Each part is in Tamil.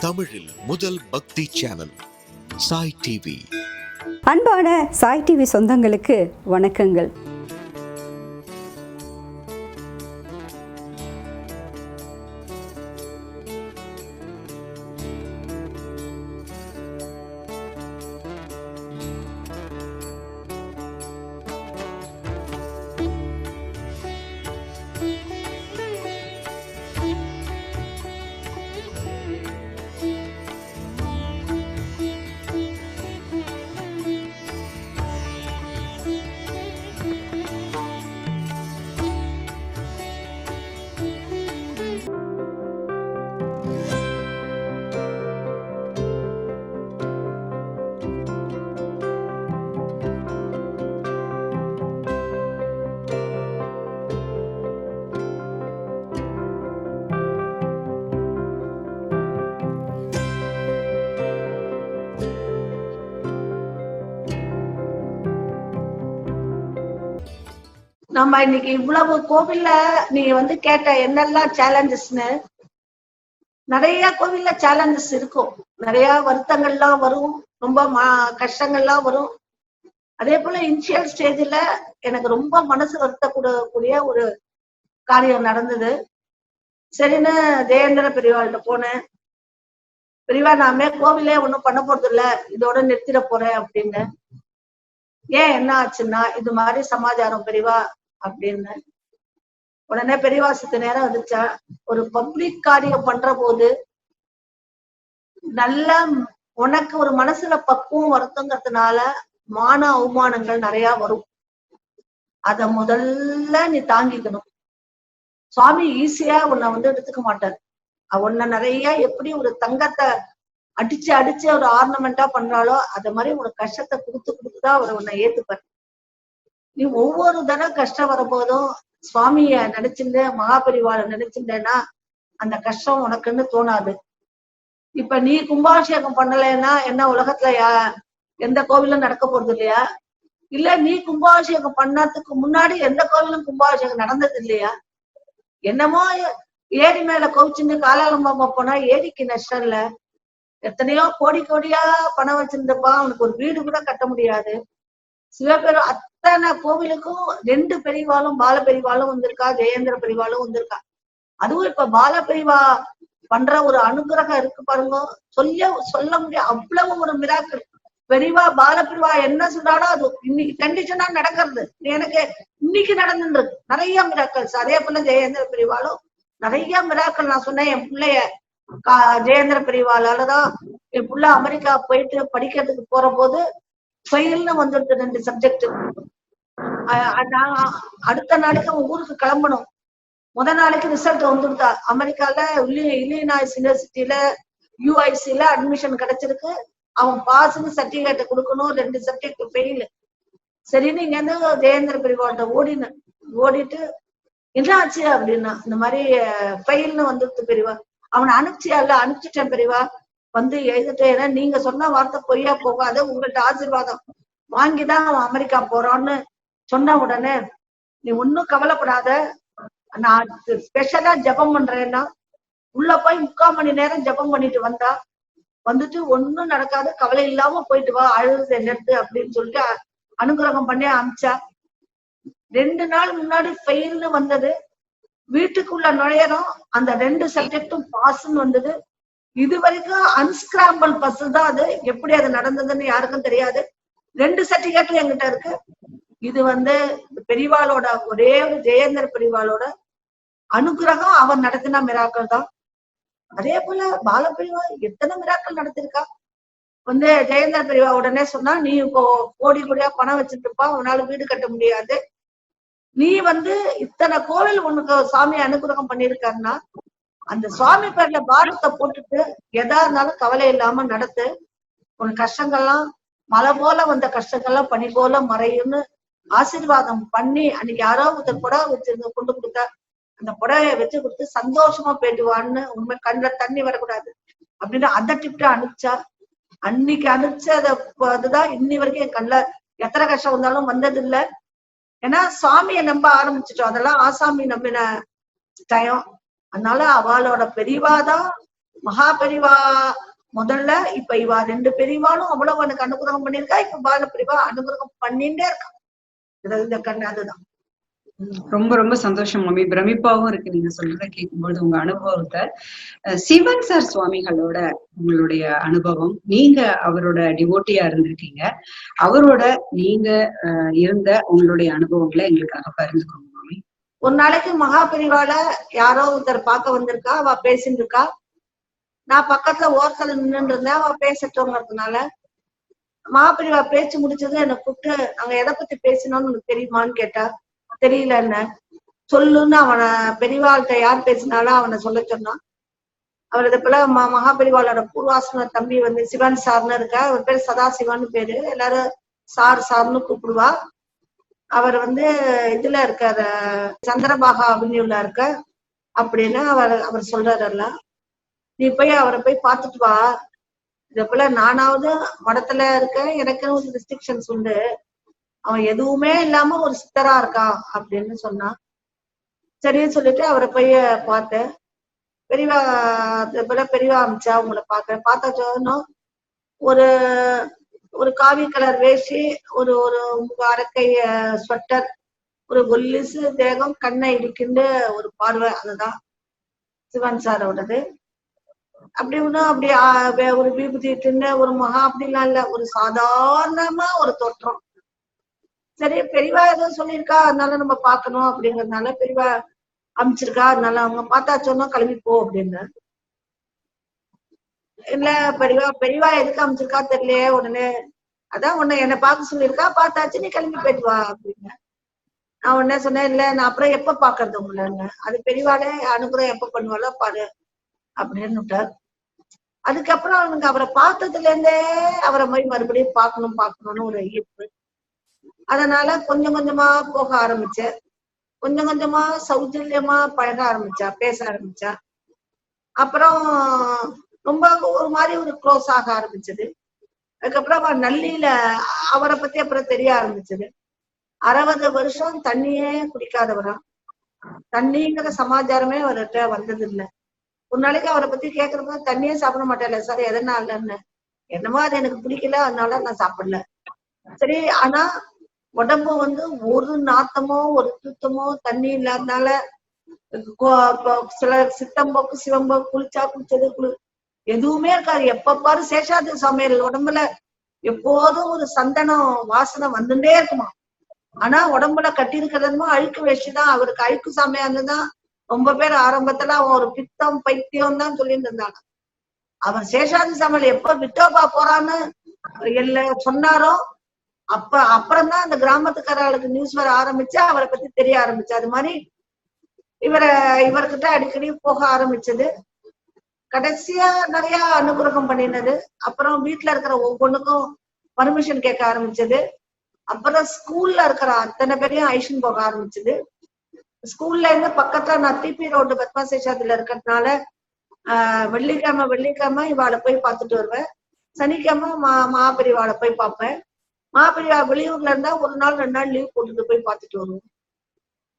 தமிழில் முதல் பக்தி சேனல் சாய் டிவி. அன்பான சாய் டிவி சொந்தங்களுக்கு வணக்கங்கள். நம்ம இன்னைக்கு இவ்வளவு கோவில்ல நீங்க வந்து கேட்ட என்னெல்லாம் சேலஞ்சஸ்னு நிறைய கோவில்ல சேலஞ்சஸ் இருக்கும். நிறைய வருத்தங்கள்லாம் வரும். ரொம்ப மா கஷ்டங்கள்லாம் வரும். அதே போல இனிஷியல் ஸ்டேஜ்ல எனக்கு ரொம்ப மனசு வருத்தக்கூடக்கூடிய ஒரு காரியம் நடந்தது. சரின்னு ஜெயேந்திர பெரியவாள்கிட்ட போனேன். பெரியவா நாமே கோவிலே ஒண்ணும் பண்ண போறது இல்ல இதோட நிறுத்திட போறேன் அப்படின்னு. ஏன் என்ன ஆச்சுன்னா இது மாதிரி சமாச்சாரம் பெரியவா அப்படின்னு. உடனே பெரியவாசத்து நேரம் வந்துச்சா ஒரு பப்ளிக் காரியம் பண்ற போது நல்ல உனக்கு ஒரு மனசுல பக்குவம் வருத்தங்கிறதுனால மான அவமானங்கள் நிறைய வரும். அத முதல்ல நீ தாங்கிக்கணும். சுவாமி ஈஸியா உன்னை வந்து எடுத்துக்க மாட்டார். உன்னை நிறைய எப்படி ஒரு தங்கத்தை அடிச்சு அடிச்சு ஒரு ஆர்னமெண்டா பண்றாலோ அத மாதிரி உனக்கு கஷ்டத்தை கொடுத்து கொடுத்துதான் அவர் உன்னை ஏத்துப்பார். நீ ஒவ்வொரு தடவை கஷ்டம் வரும்போதும் சுவாமிய நினைச்சிருந்த மகாபரிவார நினைச்சிருந்தேன்னா அந்த கஷ்டம் உனக்குன்னு தோணாது. இப்ப நீ கும்பாபிஷேகம் பண்ணலைன்னா என்ன உலகத்துல யா எந்த கோவிலும் நடக்க போறது இல்லையா? இல்ல நீ கும்பாபிஷேகம் பண்ணதுக்கு முன்னாடி எந்த கோவிலும் கும்பாபிஷேகம் நடந்தது இல்லையா? என்னமோ ஏரி மேல கோவிச்சுன்னு காலாலம்பாம்பா போனா ஏரிக்கு நஷ்டம் இல்ல. எத்தனையோ கோடி கோடியா பணம் வச்சிருந்தப்பா அவனுக்கு ஒரு வீடு கூட கட்ட முடியாது. சிவபெரும் அத்தனை கோவிலுக்கும் ரெண்டு பெரிவாலும் பால பெரிவாலும் வந்திருக்கா ஜெயேந்திர பெரிவாலும் வந்திருக்கா. அதுவும் இப்ப பால பெரிவா பண்ற ஒரு அனுகிரகம் இருக்கு பாருங்க. சொல்ல சொல்ல முடியாது அவ்வளவு ஒரு மிராக்கள் பெரிவா பால பெரியவா என்ன சொல்றாடோ அது இன்னைக்கு கண்டிஷனா நடக்கிறது. எனக்கு இன்னைக்கு நடந்துருக்கு நிறைய மிராக்கள்ஸ் அதே போல ஜெயேந்திர பெரிவாலும் நிறைய மிராக்கள் நான் சொன்னேன். என் பிள்ளைய ஜெயேந்திர பெரிவாலாலதான் என் புள்ள அமெரிக்கா போயிட்டு படிக்கிறதுக்கு போற போது ஃபெயில்னு வந்துட்டு ரெண்டு சப்ஜெக்ட் நான் அடுத்த நாளைக்கு அவன் ஊருக்கு கிளம்பணும். முத நாளைக்கு ரிசல்ட் வந்துடுதா. அமெரிக்கால இல்லினாய்ஸ் யூனிவர்சிட்டியில யூஐசில அட்மிஷன் கிடைச்சிருக்கு. அவன் பாஸ்னு சர்டிபிகேட்டை கொடுக்கணும். ரெண்டு சப்ஜெக்ட் ஃபெயில் சரின்னு இங்க இருந்து ஜெயேந்திர பிரிவாண்ட ஓடின ஓடிட்டு என்ன ஆச்சு அப்படின்னா இந்த மாதிரி ஃபெயில்னு வந்துடுது பெரியவா அவனை அனுப்பிச்சியா இல்ல அனுப்பிச்சிட்டேன் பெரியவா வந்து எழுதிட்டேன். ஏன்னா நீங்க சொன்ன வார்த்தை பொய்யா போகாத. உங்கள்ட்ட ஆசீர்வாதம். வாங்கிதான் அவன் அமெரிக்கா போறான்னு சொன்ன உடனே நீ ஒன்னும் கவலைப்படாத. நான் ஸ்பெஷலா ஜெபம் பண்றேன்னா உள்ள போய் முக்கால் மணி நேரம் ஜெபம் பண்ணிட்டு வந்தா வந்துட்டு ஒன்னும் நடக்காது கவலை இல்லாம போயிட்டு வா அழுது நிறுத்து அப்படின்னு சொல்லிட்டு அனுகிரகம் பண்ணி அமிச்சா ரெண்டு நாள் முன்னாடி ஃபெயில்னு வந்தது. வீட்டுக்குள்ள நுழையறோம். அந்த ரெண்டு சப்ஜெக்டும் பாஸ்ன்னு வந்தது. இது வரைக்கும் அன்ஸ்கிராம்பிள் பஸ் தான் அது. எப்படி அது நடந்ததுன்னு யாருக்கும் தெரியாது. ரெண்டு சர்டிபிகேட்டும் என்கிட்ட இருக்கு. இது வந்து பெரிவாளோட ஒரே ஒரு ஜெயேந்தர் பெரிவாளோட அனுகிரகம் அவர் நடத்தின மிராக்கள் தான். அதே போல பாலபிரிவா எத்தனை மிராக்கள் நடத்திருக்கா? வந்து ஜெயேந்தர் பெரியவா உடனே சொன்னா நீ இப்போ கோடி கோடியா பணம் வச்சுட்டுப்பா உன்னால வீடு கட்ட முடியாது. நீ வந்து இத்தனை கோவில் உனக்கு சாமி அனுகிரகம் பண்ணிருக்காருன்னா அந்த சுவாமி பேர்ல பாரத்தை போட்டுட்டு எதா இருந்தாலும் கவலை இல்லாம நடத்து. உன் கஷ்டங்கள்லாம் மலை போல வந்த கஷ்டங்கள்லாம் பனி போல மறையும்னு ஆசீர்வாதம் பண்ணி அன்னைக்கு யாரோ ஒருத்தர் புடவை வச்சிருந்த கொண்டு கொடுத்தா அந்த புடவைய வச்சு கொடுத்து சந்தோஷமா போயிடுவான்னு உண்மை கண்ணுல தண்ணி வரக்கூடாது. அப்படின்னு அதட்டிவிட்டு அனுப்பிச்சா அன்னைக்கு அனுப்பிச்சத அதுதான் இன்னி வரைக்கும் என் கண்ணுல எத்தனை கஷ்டம் வந்தாலும் வந்தது இல்ல ஏன்னா சாமியை நம்ப ஆரம்பிச்சிட்டோம். அதெல்லாம் ஆசாமி நம்பின டயம் அதனால அவளோட பெரியவாதான் மகா பெரிவா முதல்ல. இப்ப இவா ரெண்டு பெரியவாலும் அவ்வளவு எனக்கு அனுகிரகம் பண்ணிருக்கா இப்ப பால பெரியவா அனுகிரகம் பண்ணிட்டே இருக்கா. இந்த கண்ணு அதுதான். ரொம்ப ரொம்ப சந்தோஷம் மாமி பிரமிப்பாவும் இருக்கு. நீங்க சொல்றத கேட்கும்போது உங்க அனுபவத்தை சிவன் சார் சுவாமிகளோட உங்களுடைய அனுபவம் நீங்க அவரோட டிவோட்டியா இருந்திருக்கீங்க. அவரோட நீங்க இருந்த உங்களுடைய அனுபவங்களை எங்களுக்காக பகிர்ந்துக்கோங்க மாமி ஒரு நாளைக்கு மகா பெரிவால யாரோ ஒருத்தர் பார்க்க வந்திருக்கா? அவ பேசிட்டு இருக்கா? நான் பக்கத்துல ஓரத்துல நின்னுட்டு இருந்தேன். அவ பேசட்டோங்கிறதுனால மகா மகாபிரிவா பேச்சு முடிச்சதும் என்னை கூப்பிட்டு அங்க எதை பத்தி பேசினோம்னு உனக்கு தெரியுமான்னு கேட்டா தெரியல என்ன சொல்லுன்னு அவனை பெரியவாள்கிட்ட யார் பேசினாலும் அவனை சொல்ல சொன்னான் அவர் இதை போல ம மகாபெரிவாளோட பூர்வாசன தம்பி வந்து சிவன் சார்னு இருக்கா அவர் பேர் சதாசிவன் பேரு. எல்லாரும் சார் சார்னு கூப்பிடுவா. அவர் வந்து இதுல இருக்காரு சந்திரபாகா அவென்யூல இருக்க. அப்படின்னு அவர் அவர் சொல்றாருல்ல நீ போய் அவரை போய் பார்த்துட்டு வா. இத போல நானாவது மடத்துல இருக்கேன் எனக்கு ஒரு ரெஸ்ட்ரிக்ஷன்ஸ் உண்டு. அவன் எதுவுமே இல்லாம ஒரு சித்தரா இருக்கான் அப்படின்னு சொன்னான். சரின்னு சொல்லிட்டு அவரை போய் பார்த்தேன். பெரியவா இது போல பெரியவா அமிச்சா உங்களை பார்க்க பார்த்தா சொன்னோம். ஒரு ஒரு காவி கலர் வேஷ்டி ஒரு ஒரு அரக்கைய ஸ்வெட்டர் ஒரு கொல்லிசு தேகம் கண்ணை இடிக்கின்ற ஒரு பார்வை அதுதான் சிவன் சாரோடது. அப்படி ஒண்ணும் அப்படி ஒரு விபூதி தின்ன ஒரு மகா அப்படிலாம் இல்ல. ஒரு சாதாரணமா ஒரு தோற்றம். சரி பெரியவா ஏதோ சொல்லியிருக்கா அதனால நம்ம பார்க்கணும் அப்படிங்கறதுனால பெரியவா அமைச்சிருக்கா அதனால அவங்க பார்த்தா சொன்னா கிளம்பி போ அப்படின்னு. இல்ல பெரியவா பெரியவா எதுக்கு அமைச்சிருக்கா தெரியலையே உடனே அதான் உன்னை என்ன பார்க்க சொல்லியிருக்கா பார்த்தாச்சு நீ கிளம்பி போயிட்டு வா அப்படின்னு. நான் உடனே சொன்னேன் இல்ல நான் அப்புறம் எப்ப பாக்குறது உங்களை? அது பெரியவாளே அனுகிரகம் எப்ப பண்ணுவாளோ பாரு அப்படின்னு விட்டார். அதுக்கப்புறம் அவனுக்கு அவரை பார்த்ததுல இருந்தே அவரை போய் மறுபடியும் பார்க்கணும் பார்க்கணும்னு ஒரு ஈர்ப்பு. அதனால கொஞ்சம் கொஞ்சமா போக ஆரம்பிச்சேன் கொஞ்சம் கொஞ்சமா சௌஜல்யமா பழக ஆரம்பிச்சா பேச ஆரம்பிச்சா அப்புறம் ரொம்ப ஒரு மாதிரி ஒரு க்ளோஸ் ஆக ஆரம்பிச்சது. அதுக்கப்புறம் அவர் நல்லியில அவரை பத்தி அப்புறம் தெரிய ஆரம்பிச்சது. அறுபது வருஷம் தண்ணியே குடிக்காதவரா தண்ணிங்கிற சமாச்சாரமே அவர்கிட்ட வந்தது இல்லை ஒரு நாளைக்கு அவரை பத்தி கேக்குறப்ப தண்ணியே சாப்பிட மாட்டேன்ல சார் எதனாலன்னு? என்னமோ அது எனக்கு பிடிக்கல அதனால நான் சாப்பிடல. சரி ஆனா உடம்பு வந்து ஒரு நாத்தமோ ஒரு சுத்தமோ தண்ணி இல்லாதனால கோ- சில சித்தம்போக்கு சிவம்போக்கு குளிச்சா குளிச்சது குளி எதுவுமே இருக்காது. எப்ப பாரு சேஷாதி சமையல் உடம்புல எப்போதும் ஒரு சந்தனம் வாசனை வந்துட்டே இருக்குமா? ஆனா உடம்புல கட்டி இருக்கிறதுமோ அழுக்கு வேஷ்டிதான் அவருக்கு அழுக்கு சாமியா ரொம்ப பேர் ஆரம்பத்துல அவன் ஒரு பித்தம் பைத்தியம் தான் சொல்லிட்டு இருந்தாங்க. அவன் சேஷாதி சமையல் எப்ப விட்டோபா போறான்னு எல்ல சொன்னாரோ அப்ப அப்புறம் தான் அந்த கிராமத்துக்காரர்களுக்கு நியூஸ் வர ஆரம்பிச்சு அவரை பத்தி தெரிய ஆரம்பிச்சு. அது மாதிரி இவரை இவர்கிட்ட அடிக்கடி போக ஆரம்பிச்சது. கடைசியா நிறைய அனுகிரகம் பண்ணினது. அப்புறம் வீட்டுல இருக்கிற ஒவ்வொன்றுக்கும் பர்மிஷன் கேட்க ஆரம்பிச்சது. அப்புறம் ஸ்கூல்ல இருக்கிற அத்தனை பேரையும் ஐஷன் போக ஆரம்பிச்சது. ஸ்கூல்ல இருந்து பக்கத்துல நான் டிபி ரோடு பத்மசேஷாத்துல இருக்கிறதுனால ஆஹ் வெள்ளிக்கிழமை வெள்ளிக்கிழமை இவாளை போய் பார்த்துட்டு வருவேன். சனிக்கிழமை மா மாபெரிவாளை போய் பார்ப்பேன். மாபெரிவா வெளியூர்ல இருந்தா ஒரு நாள் ரெண்டு நாள் லீவ் போட்டுட்டு போய் பார்த்துட்டு வருவோம்.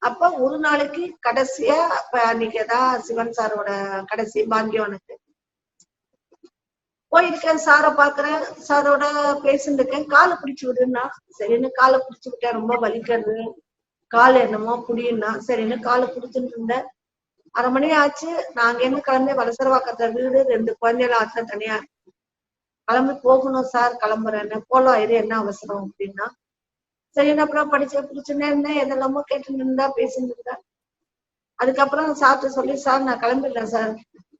அப்ப ஒரு நாளைக்கு கடைசியா இப்ப அன்னைக்கு தான் சிவன் சாரோட கடைசி பாக்கியம் எனக்கு. போயிருக்கேன் சாரை பாக்குறேன் சாரோட பேசிட்டு இருக்கேன். காலை பிடிச்சு விடுன்னா சரின்னு காலை பிடிச்சு விட்டேன் ரொம்ப வலிக்கிறது கால் என்னமோ புடியுன்னா சரின்னு காலை பிடிச்சிட்டு இருந்தேன் அரை மணி ஆச்சு நான் அங்க கிளம்பி வலசரவாக்கத்துல வீடு ரெண்டு குழந்தைகள் ஆத்துல தனியா கிளம்பி போகணும் சார் கிளம்புறேன்னு. போலாம் இது என்ன அவசரம் அப்படின்னா சரி அப்புறம் படிச்ச பிடிச்சுன்னே இருந்தேன். எதெல்லாமோ கேட்டு இருந்தா பேசிட்டு இருந்தேன் அதுக்கப்புறம் சாப்பிட்டு சொல்லி சார் நான் கிளம்பிடுறேன் சார்.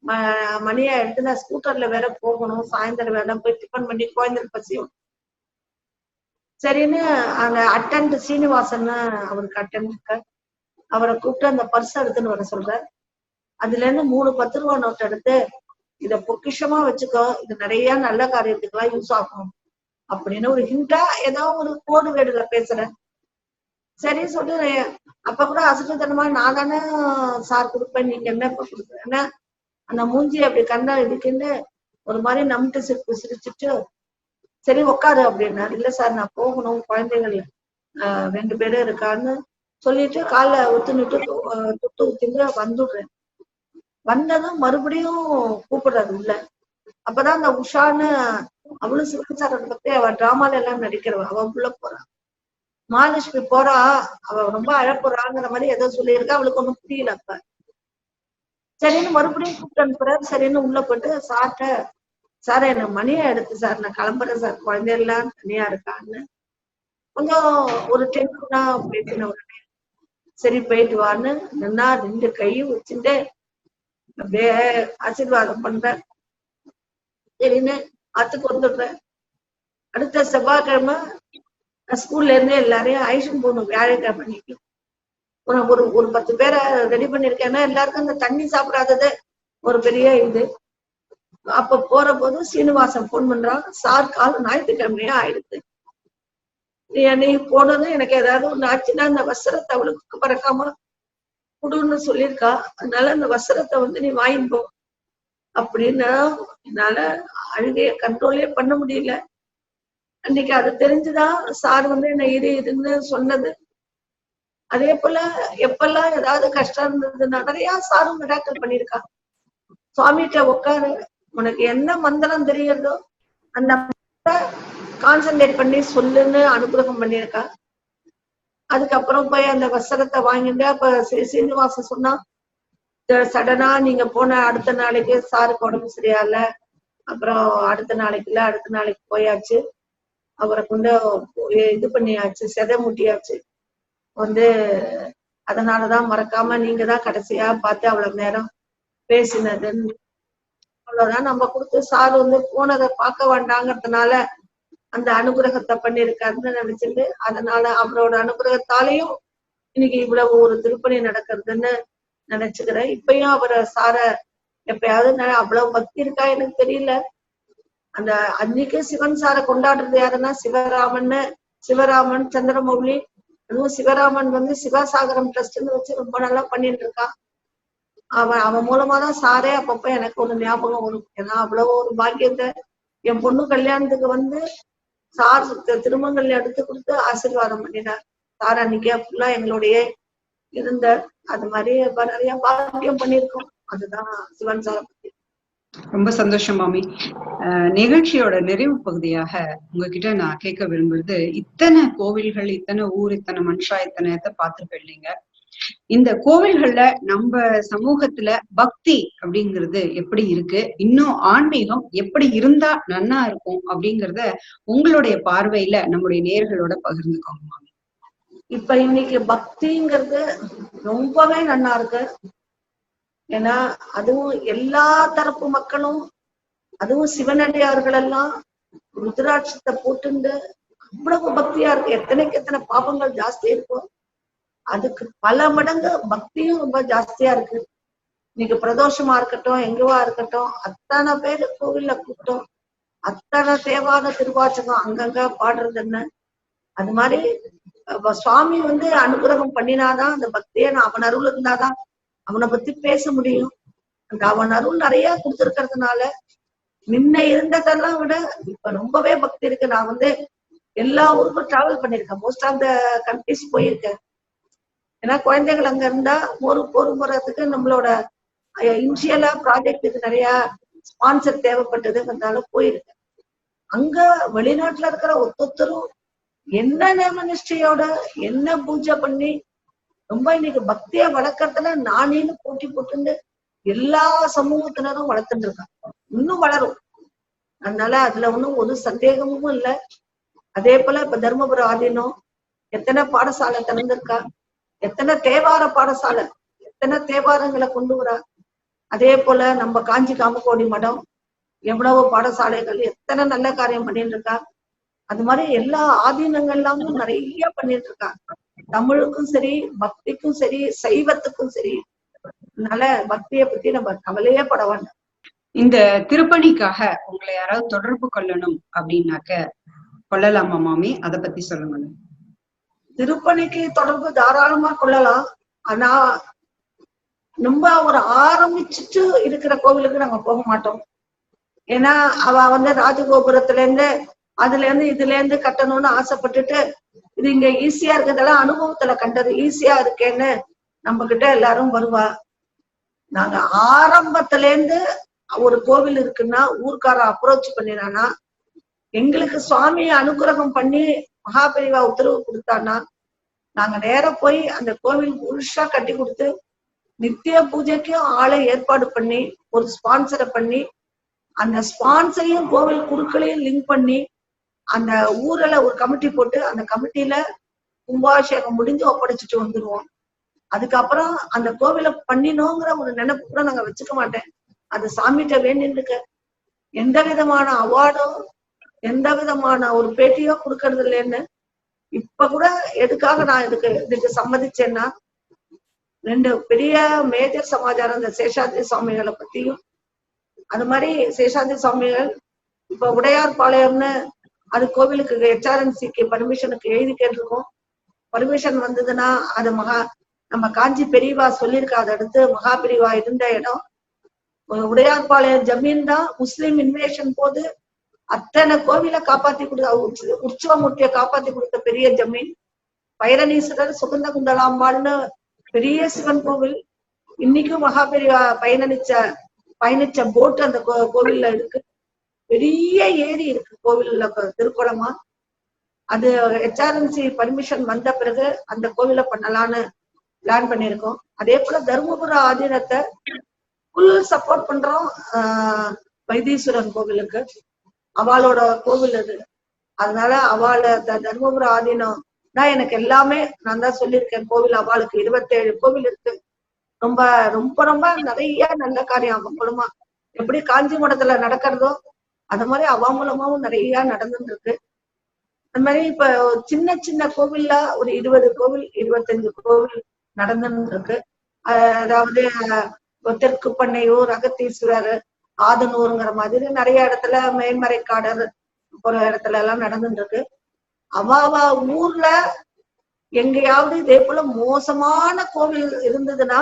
ம- மணியை எடுத்து நான் ஸ்கூட்டர்ல வேற போகணும். சாயந்தரம் வேற போய் டிஃபன் பண்ணி குழந்தைகள் பசியும் சரின்னு அங்க அட்டன்ட் சீனிவாசன் அவருக்கு அட்டன் அவரை கூப்பிட்டு அந்த பர்ஸ் எடுத்துன்னு வர சொல்றார். அதுல இருந்து மூணு பத்து ரூபா நோட் எடுத்து இத பொக்கிஷமா வச்சுக்கோ இது நிறைய நல்ல காரியத்துக்கெல்லாம் யூஸ் ஆகும் அப்படின்னு ஒரு ஹிண்டா ஏதோ ஒரு கோடு வேடுல பேசுறேன் சரி சொல்லி அப்ப கூட அசட்டுத்தனமா நான் தானே சார் கொடுப்பேன் நீங்க என்ன இப்ப கொடுக்குறேன்னா அந்த மூஞ்சி அப்படி கண்ணா இருக்குன்னு ஒரு மாதிரி நம்பிட்டு சிரிப்பு சிரிச்சுட்டு சரி உட்காரு அப்படின்னாரு இல்ல சார் நான் போகணும். குழந்தைகள் ஆஹ் ரெண்டு பேரும் இருக்கான்னு சொல்லிட்டு காலை ஊத்துனுட்டு தொட்டு ஊத்திட்டு வந்துடுறேன். வந்ததும் மறுபடியும் கூப்பிடுறாரு உள்ள. அப்பதான் அந்த உஷான்னு அவளும் சிவசாரன் பத்தி அவ டிராமால எல்லாம் நடிக்கிறவ அவ உள்ள போறா. மகாலட்சுமி போறா. அவ ரொம்ப அழப்புறாங்கிற மாதிரி ஏதோ சொல்லியிருக்கா. அவளுக்கு ஒண்ணும் புரியல அப்ப. சரின்னு மறுபடியும் கூப்பிட்டு அனுப்புறாரு. சரின்னு உள்ள போட்டு சாப்பிட்ட சார் எனக்கு மணியை எடுத்து சார் நான் கிளம்புறேன் சார். குழந்தையெல்லாம் தனியா இருக்கான்னு கொஞ்சம் ஒரு டென்ஷனா பேசின உடனே சரி போயிட்டு வான்னு நின்னா ரெண்டு கையும் வச்சுட்டு அப்படியே ஆசீர்வாதம் பண்றேன். சரின்னு ஆத்துக்கு வந்துடுறேன். அடுத்த செவ்வாய்க்கிழமை நான் ஸ்கூல்ல இருந்து எல்லாரையும் ஐஷன் போகணும் வியாழக்கிழமை அன்னைக்கு ஒரு ஒரு ஒரு பத்து பேரை ரெடி பண்ணிருக்கேன்னா எல்லாருக்கும் இந்த தண்ணி சாப்பிடாதது ஒரு பெரிய இது. அப்ப போற போது சீனிவாசன் போன் பண்றான். சார் கால ஞாயிற்றுக்கிழமையா ஆயிடுது. நீ என்னை போனதும் எனக்கு ஏதாவது ஒண்ணு ஆச்சுன்னா அந்த வஸ்திரத்தை அவளுக்கு பறக்காம கொடுன்னு சொல்லியிருக்கா. அதனால அந்த வஸ்திரத்தை வந்து நீ வாங்கிப்போ அப்படின்னா என்னால அழுகைய கண்ட்ரோலே பண்ண முடியல. அன்னைக்கு அது தெரிஞ்சுதான் சார் வந்து என்ன இரு இருன்னு சொன்னது. அதே போல எப்பெல்லாம் ஏதாவது கஷ்டம் இருந்ததுன்னா நிறைய சாரும் மிராக்கல் பண்ணியிருக்கா. சுவாமிகிட்ட உட்காரு. உனக்கு என்ன மந்திரம் தெரியுதோ அந்த கான்சென்ட்ரேட் பண்ணி சொல்லுன்னு அனுகிரகம் பண்ணியிருக்கா? அதுக்கப்புறம் போய் அந்த வஸ்திரத்தை வாங்கிட்டு அப்ப சீனிவாசன் சொன்னா சடனா நீங்க போன அடுத்த நாளைக்கு சாருக்கு உடம்பு சரியா இல்ல அப்புறம் அடுத்த நாளைக்கு இல்ல அடுத்த நாளைக்கு போயாச்சு. அவரை கொண்டு இது பண்ணியாச்சு செதை முட்டியாச்சு. வந்து அதனாலதான் மறக்காம நீங்க தான் கடைசியா பார்த்து அவ்வளவு நேரம் பேசினதுன்னு அவ்வளவுதான். நம்ம கொடுத்து சார் வந்து போனதை பார்க்க வேண்டாங்கிறதுனால அந்த அனுகிரகத்தை பண்ணிருக்காருன்னு நினைச்சிட்டு அதனால அவரோட அனுகிரகத்தாலையும் இன்னைக்கு இவ்வளவு ஒரு திருப்பணி நடக்கிறதுன்னு நினைச்சுக்கிறேன். இப்பயும் அவரை சார எப்பயாவது அவ்வளவு பக்தி இருக்கா எனக்கு தெரியல. அந்த அன்னைக்கு சிவன் சாரை கொண்டாடுறது யாருன்னா சிவராமன்னு சிவராமன் சந்திரமௌலி அதுவும் சிவராமன் வந்து சிவசாகரம் ட்ரஸ்ட்னு வச்சு ரொம்ப நல்லா பண்ணிட்டு இருக்கான் அவன் அவன் மூலமா தான் சாரே அப்பப்ப எனக்கு ஒரு ஞாபகம் வரும். ஏன்னா அவ்வளவு ஒரு பாக்கியத்தை என் பொண்ணு கல்யாணத்துக்கு வந்து சார் திருமங்கல்ல எடுத்து கொடுத்து ஆசீர்வாதம் பண்ணினார் சார் அன்னைக்கே ஃபுல்லா எங்களுடைய இருந்த அது மாதிரி நிறைய பாக்கியம் பண்ணியிருக்கோம். அதுதான் சிவன் சாரை பத்தி. ரொம்ப சந்தோஷம் மாமி. நிகழ்ச்சியோட நிறைவு பகுதியாக உங்ககிட்ட நான் கேட்க விரும்புறது இத்தனை கோவில்கள் இத்தனை ஊர் இத்தனை மனுஷா இத்தனை இதை இல்லைங்க? இந்த கோவில்கள்ல நம்ம சமூகத்துல பக்தி அப்படிங்கிறது எப்படி இருக்கு? இன்னும் ஆன்மீகம் எப்படி இருந்தா நன்னா இருக்கும் அப்படிங்கறத உங்களுடைய பார்வையில நம்முடைய நேர்களோட பகிர்ந்துக்கோங்க இப்ப இன்னைக்கு பக்திங்கிறது ரொம்பவே நல்லா இருக்கு. ஏன்னா அதுவும் எல்லா தரப்பு மக்களும் அதுவும் சிவனடியார்கள் எல்லாம் ருத்ராட்சத்தை போட்டுண்டு அவ்வளவு பக்தியா இருக்கு. எத்தனைக்கு எத்தனை பாபங்கள் ஜாஸ்தி இருக்கும். அதுக்கு பல மடங்கு பக்தியும் ரொம்ப ஜாஸ்தியா இருக்கு. இன்னைக்கு பிரதோஷமா இருக்கட்டும் எங்கவா இருக்கட்டும் அத்தனை பேர் கோவில்ல கூட்டம் அத்தனை தேவான திருவாச்சகம் அங்கங்க பாடுறது என்ன? அது மாதிரி சுவாமி வந்து அனுகிரகம் பண்ணினாதான் அந்த பக்தியை நான் அவன் அருள் இருந்தாதான் அவனை பத்தி பேச முடியும். அந்த அவன் அருள் நிறைய கொடுத்துருக்கிறதுனால முன்ன இருந்ததெல்லாம் விட இப்ப ரொம்பவே பக்தி இருக்கு. நான் வந்து எல்லா ஊருக்கும் டிராவல் பண்ணிருக்கேன் மோஸ்ட் ஆஃப் த கண்ட்ரிஸ் போயிருக்கேன். ஏன்னா குழந்தைகள் அங்க இருந்தா ஒரு போறதுக்கு நம்மளோட இனிஷியலா ப்ராஜெக்டுக்கு நிறைய ஸ்பான்சர் தேவைப்பட்டதுங்கிறதால போயிருக்கேன் அங்க வெளிநாட்டுல இருக்கிற ஒத்தொத்தரும் என்ன நேம நிஷ்டையோட என்ன பூஜை பண்ணி ரொம்ப இன்னைக்கு பக்திய வளர்க்கறதுல நானேன்னு போட்டி போட்டுண்டு எல்லா சமூகத்தினரும் வளர்த்துட்டு இருக்காங்க இன்னும் வளரும். அதனால அதுல ஒண்ணும் ஒரு சந்தேகமும் இல்லை. அதே போல இப்ப தர்மபுரம் ஆதீனம் எத்தனை பாடசாலை திறந்திருக்கா? எத்தனை தேவார பாடசாலை எத்தனை தேவாரங்களை கொண்டு வரா? அதே போல நம்ம காஞ்சி காமகோடி மடம் எவ்வளவு பாடசாலைகள் எத்தனை நல்ல காரியம் பண்ணிட்டு இருக்கா அது மாதிரி எல்லா ஆதீனங்கள்லாமும் நிறைய பண்ணிட்டு இருக்காங்க தமிழுக்கும் சரி பக்திக்கும் சரி சைவத்துக்கும் சரி. அதனால பக்தியை பத்தி நம்ம கவலையே பட வேண்டாம். இந்த திருப்பணிக்காக உங்களை யாராவது தொடர்பு கொள்ளணும் அப்படின்னாக்க கொள்ளலாமா மாமி? அதை பத்தி சொல்லுங்க திருப்பணிக்கு தொடர்பு தாராளமா கொள்ளலாம். ஆனா ரொம்ப ஒரு ஆரம்பிச்சுட்டு இருக்கிற கோவிலுக்கு நாங்க போக மாட்டோம். ஏன்னா அவ வந்து ராஜகோபுரத்துல இருந்து அதுல இருந்து இதுல இருந்து கட்டணும்னு ஆசைப்பட்டுட்டு இது இங்க ஈஸியா இருக்கிறதெல்லாம் அனுபவத்துல கண்டது. ஈஸியா இருக்கேன்னு நம்ம கிட்ட எல்லாரும் வருவா. நாங்க ஆரம்பத்துல இருந்து ஒரு கோவில் இருக்குன்னா ஊர்க்கார அப்ரோச் பண்ணினானா எங்களுக்கு சுவாமி அனுகிரகம் பண்ணி மகாபெரிவா உத்தரவு கொடுத்தானா நாங்க நேர போய் அந்த கோவில் முழுசா கட்டி கொடுத்து நித்திய பூஜைக்கும் ஆளை ஏற்பாடு பண்ணி ஒரு ஸ்பான்சரை பண்ணி அந்த ஸ்பான்சரையும் கோவில் குருக்களையும் லிங்க் பண்ணி அந்த ஊர்ல ஒரு கமிட்டி போட்டு அந்த கமிட்டியில கும்பாபிஷேகம் முடிஞ்சு ஒப்படைச்சிட்டு வந்துருவோம். அதுக்கப்புறம் அந்த கோவில பண்ணினோங்கிற ஒரு நினைப்பு கூட நாங்க வச்சுக்க மாட்டேன். அது சாமிகிட்ட வேண்டிட்டு எந்த விதமான அவார்டோ எந்த விதமான ஒரு பேட்டியோ கொடுக்கறது இல்லைன்னு இப்ப கூட எதுக்காக நான் இதுக்கு இதுக்கு சம்மதிச்சேன்னா ரெண்டு பெரிய மேஜர் சமாச்சாரம் இந்த சேஷாத்ரி சுவாமிகளை பத்தியும் அது மாதிரி சேஷாத்ரி சுவாமிகள் இப்ப உடையார் பாளையம்னு அது கோவிலுக்கு ஹெச்ஆர்என்சிக்கு பர்மிஷனுக்கு எழுதி கேட்டிருக்கோம். பர்மிஷன் வந்ததுன்னா அது மகா நம்ம காஞ்சி பெரியவா சொல்லியிருக்கா அதை அடுத்து மகா பெரியவா இருந்த இடம். ஒரு உடையார்பாளையம் ஜமீன் தான் முஸ்லீம் இன்வேஷன் போது அத்தனை கோவிலை காப்பாத்தி கொடுத்த உற்சவமூர்த்தியை காப்பாத்தி கொடுத்த பெரிய ஜமீன் பைரனீஸ்வரர் சுகந்த குண்டலாம்பாள்னு பெரிய சிவன் கோவில் இன்னைக்கும் மகாபெரியா பயணிச்ச பயணிச்ச போட் அந்த கோ- கோவில்ல இருக்கு. பெரிய ஏரி இருக்கு கோவில்ல திருக்குளமா அது ஹெச்ஆர்என்சி பர்மிஷன் வந்த பிறகு அந்த கோவில பண்ணலான்னு பிளான் பண்ணியிருக்கோம். அதே போல தருமபுர ஆதீனத்தை ஃபுல் சப்போர்ட் பண்றோம் ஆஹ் வைத்தீஸ்வரன் கோவிலுக்கு. அவளோட கோவில் அது. அதனால அவள த- ஆதீனம் நான் எனக்கு எல்லாமே நான் தான் சொல்லியிருக்கேன். கோவில் அவளுக்கு இருபத்தேழு கோவில் இருக்கு. ரொம்ப ரொம்ப ரொம்ப நிறைய நல்ல காரியம் அவ மூலமா. எப்படி காஞ்சி மடத்துல நடக்கிறதோ அது மாதிரி அவ மூலமாவும் நிறைய நடந்துட்டு இருக்கு அது மாதிரி இப்ப சின்ன சின்ன கோவில்ல ஒரு இருபது கோவில் இருபத்தஞ்சு கோவில் நடந்துட்டு இருக்கு அதாவது தெற்கு பண்ணையூர் அகத்தீஸ்வரர் ஆதனூருங்கிற மாதிரி நிறைய இடத்துல மேன்மறைக்காடர் போற இடத்துல எல்லாம் நடந்துட்டு இருக்கு அவ ஊர்ல எங்கேயாவது இதே போல மோசமான கோவில் இருந்ததுன்னா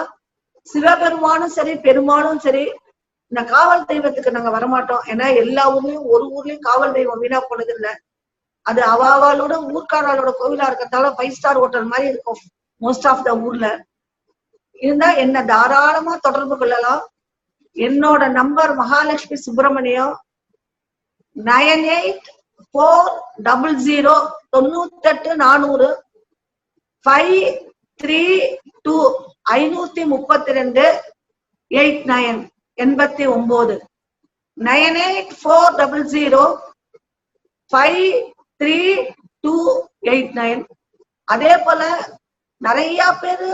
சிவபெருமானும் சரி பெருமானும் சரி இந்த காவல் தெய்வத்துக்கு நாங்க வரமாட்டோம். ஏன்னா எல்லா ஊர்லயும் ஒரு ஊர்லயும் காவல் தெய்வம் வீணா போனது இல்ல. அது அவாவாலோட அவளோட கோவிலா இருக்கிறதால ஃபைவ் ஸ்டார் ஹோட்டல் மாதிரி இருக்கும் மோஸ்ட் ஆஃப் த ஊர்ல. இருந்தா என்ன தாராளமா தொடர்பு கொள்ளலாம். என்னோட number Mahalakshmi Subramaniam nine eight four double zero தொண்ணூத்தெட்டு நானூறு ஃபைவ் த்ரீ டூ ஐநூத்தி முப்பத்தி ரெண்டு எயிட் நயன் எண்பத்தி ஒன்பது nine eight four double zero five three two eight nine. அதே போல நிறைய பேரு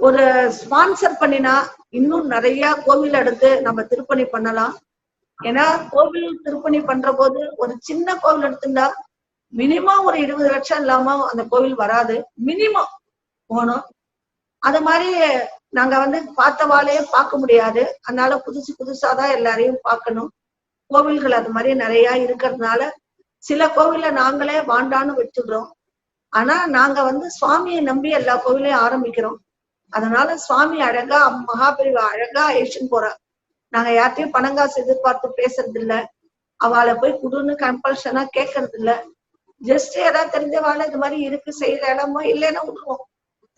ஒரு ஸ்பான்சர் பண்ணினா இன்னும் நிறைய கோவில் எடுத்து நம்ம திருப்பணி பண்ணலாம். ஏன்னா கோவில் திருப்பணி பண்ற போது ஒரு சின்ன கோவில் எடுத்துட்டா மினிமம் ஒரு இருபது லட்சம் இல்லாம அந்த கோவில் வராது. மினிமம் போகணும். அது மாதிரி நாங்க வந்து பார்த்தவாலே பார்க்க முடியாது. அதனால புதுசு புதுசாதான் எல்லாரையும் பார்க்கணும். கோவில்கள் அது மாதிரி நிறைய இருக்கிறதுனால சில கோவில்ல நாங்களே வாண்டான்னு வச்சுடுறோம் ஆனா நாங்க வந்து சுவாமியை நம்பி எல்லா கோவிலையும் ஆரம்பிக்கிறோம். அதனால சுவாமி அழகா மகாபிரிவா அழகா ஏஷன் போறா. நாங்க யார்கிட்டயும் பணங்காசு எதிர்பார்த்து பேசுறது இல்ல அவளை போய் குடுன்னு கம்பல்ஷனா கேட்கறது இல்ல ஜஸ்ட் ஏதாவது தெரிஞ்சவாள இது மாதிரி இருக்கு செய்யற இடமோ இல்லைன்னா விடுவோம்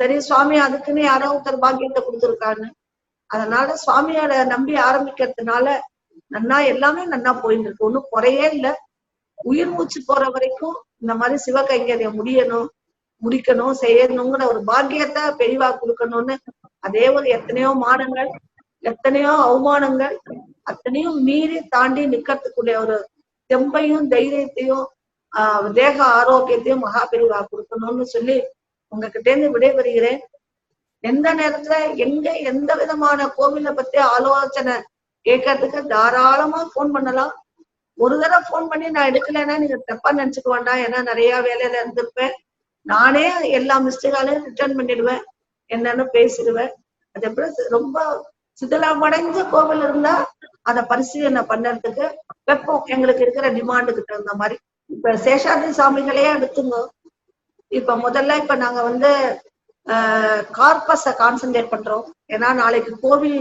சரி சுவாமி அதுக்குன்னு யாரோ ஒருத்தர் பாக்கியத்தை கொடுத்துருக்கான்னு அதனால சுவாமியோட நம்பி ஆரம்பிக்கிறதுனால நன்னா எல்லாமே நன்னா போயிட்டு இருக்கு. ஒண்ணும் குறையே இல்ல. உயிர் மூச்சு போற வரைக்கும் இந்த மாதிரி சிவகைங்கரியம் முடியணும். முடிக்கணும் செய்யணுங்கிற ஒரு பாக்கியத்தை பெரிவா கொடுக்கணும்னு அதே ஒரு எத்தனையோ மானங்கள் எத்தனையோ அவமானங்கள் அத்தனையும் மீறி தாண்டி நிக்கிறதுக்குள்ள ஒரு தெம்பையும் தைரியத்தையும் ஆஹ் தேக ஆரோக்கியத்தையும் மகாபெரிவா கொடுக்கணும்னு சொல்லி உங்ககிட்ட இருந்து விடைபெறுகிறேன். எந்த நேரத்துல எங்க எந்த விதமான கோவிலை பத்தி ஆலோசனை கேட்கறதுக்கு தாராளமா போன் பண்ணலாம். ஒரு தடவை போன் பண்ணி நான் எடுக்கலைன்னா நீங்க தப்பா நினைச்சுக்க வேண்டாம். ஏன்னா நிறைய வேலையில இருந்திருப்பேன். நானே எல்லா மிஸ்டேக்காலையும் ரிட்டர்ன் பண்ணிடுவேன். என்னன்னு பேசிடுவேன். அதுக்கப்புறம் ரொம்ப சிதிலமடைஞ்ச கோவில் இருந்தா அதை பரிசீலனை பண்ணறதுக்கு வைப்போம் எங்களுக்கு இருக்கிற டிமாண்டுக்கு தகுந்த மாதிரி. இப்ப சேஷாதி சாமிகளையே எடுத்துங்க. இப்ப முதல்ல இப்ப நாங்க வந்து கார்பஸ கான்சென்ட்ரேட் பண்றோம். ஏன்னா நாளைக்கு கோவில்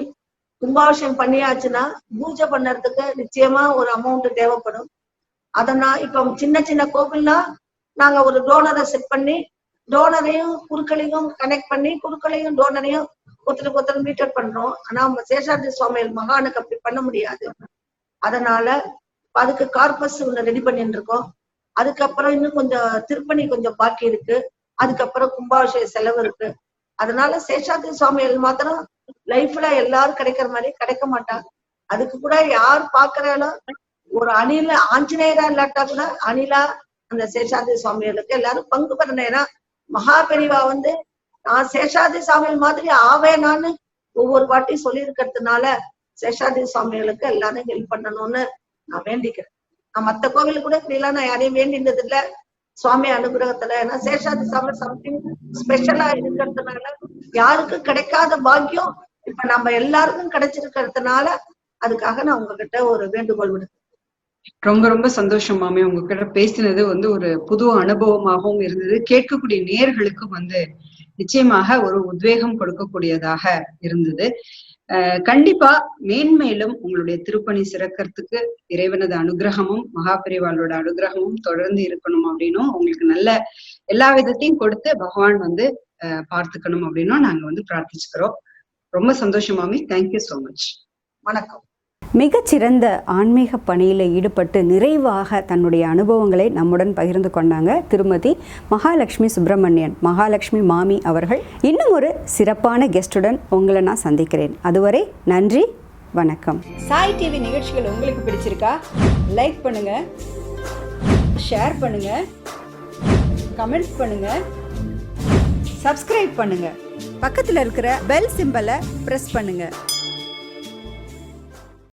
கும்பாபிஷேகம் பண்ணியாச்சுன்னா பூஜை பண்ணறதுக்கு நிச்சயமா ஒரு அமௌண்ட் தேவைப்படும். அதனா இப்ப சின்ன சின்ன கோவில்னா நாங்க ஒரு டோனரை செட் பண்ணி டோனரையும் குருக்களையும் கனெக்ட் பண்ணி குருக்களையும் டோனரையும் ஒருத்தருக்கு ஒருத்தர் மீட்டர் பண்றோம். ஆனா நம்ம சேஷாதி சுவாமிகள் மகானுக்கு அப்படி பண்ண முடியாது. அதனால அதுக்கு கார்பஸ் ஒண்ணு ரெடி பண்ணிட்டு இருக்கோம் அதுக்கப்புறம் இன்னும் கொஞ்சம் திருப்பணி கொஞ்சம் பாக்கி இருக்கு. அதுக்கப்புறம் கும்பாபிஷேக செலவு இருக்கு. அதனால சேஷாதி சுவாமிகள் மாத்திரம் லைஃப்ல எல்லாரும் கிடைக்கிற மாதிரி கிடைக்க மாட்டாங்க. அதுக்கு கூட யார் பாக்குறாலும் ஒரு அணில ஆஞ்சநேயரா இல்லாட்டா கூட அணிலா அந்த சேஷாதி சுவாமிகளுக்கு எல்லாரும் பங்கு பெறணும் ஏன்னா மகாபெரிவா வந்து நான் சேஷாதி சுவாமிகள் மாதிரி ஆவேனான்னு ஒவ்வொரு வாட்டி சொல்லி இருக்கிறதுனால சுவாமிகளுக்கு எல்லாரும் ஹெல்ப் பண்ணணும்னு நான் வேண்டிக்கிறேன். நான் மத்த கோவிலுக்கு கூட இப்படிலாம் நான் யாரையும் வேண்டினது இல்ல. சுவாமி அனுகிரகத்துல ஏன்னா சேஷாதி சாமி சம்திங் ஸ்பெஷலா இருக்கிறதுனால யாருக்கும் கிடைக்காத பாக்கியம் இப்ப நம்ம எல்லாருக்கும் கிடைச்சிருக்கிறதுனால அதுக்காக நான் உங்ககிட்ட ஒரு வேண்டுகோள் விடுக்கிறேன். ரொம்ப ரொம்ப சந்தோஷம் உங்ககிட்ட பேசினது வந்து ஒரு புது அனுபவமாகவும் இருந்தது. கேட்கக்கூடிய நேர்களுக்கும் வந்து நிச்சயமாக ஒரு உத்வேகம் கொடுக்கக்கூடியதாக இருந்தது. கண்டிப்பா மேன்மேலும் உங்களுடைய திருப்பணி சிறக்கிறதுக்கு இறைவனது அனுகிரகமும் மகாபிரிவாளோட அனுகிரகமும் தொடர்ந்து இருக்கணும் அப்படின்னும் உங்களுக்கு நல்ல எல்லா விதத்தையும் கொடுத்து பகவான் வந்து பார்த்துக்கணும் அப்படின்னும் நாங்க வந்து பிரார்த்திச்சுக்கிறோம். ரொம்ப சந்தோஷமாமி தேங்க்யூ சோ மச் வணக்கம். மிகச்சிறந்த ஆன்மீக பணியில் ஈடுபட்டு நிறைவாக தன்னுடைய அனுபவங்களை நம்முடன் பகிர்ந்து கொண்டாங்க திருமதி மகாலட்சுமி சுப்பிரமணியன். மகாலட்சுமி மாமி அவர்கள் இன்னும் ஒரு சிறப்பான கெஸ்டுடன் உங்களை நான் சந்திக்கிறேன். அதுவரை நன்றி வணக்கம். சாய் டிவி நிகழ்ச்சிகள் உங்களுக்கு பிடிச்சிருக்கா? லைக் பண்ணுங்க ஷேர் பண்ணுங்க கமெண்ட் பண்ணுங்க சப்ஸ்கிரைப் பண்ணுங்க. பக்கத்தில் இருக்கிற பெல் சிம்பலை ப்ரெஸ் பண்ணுங்கள்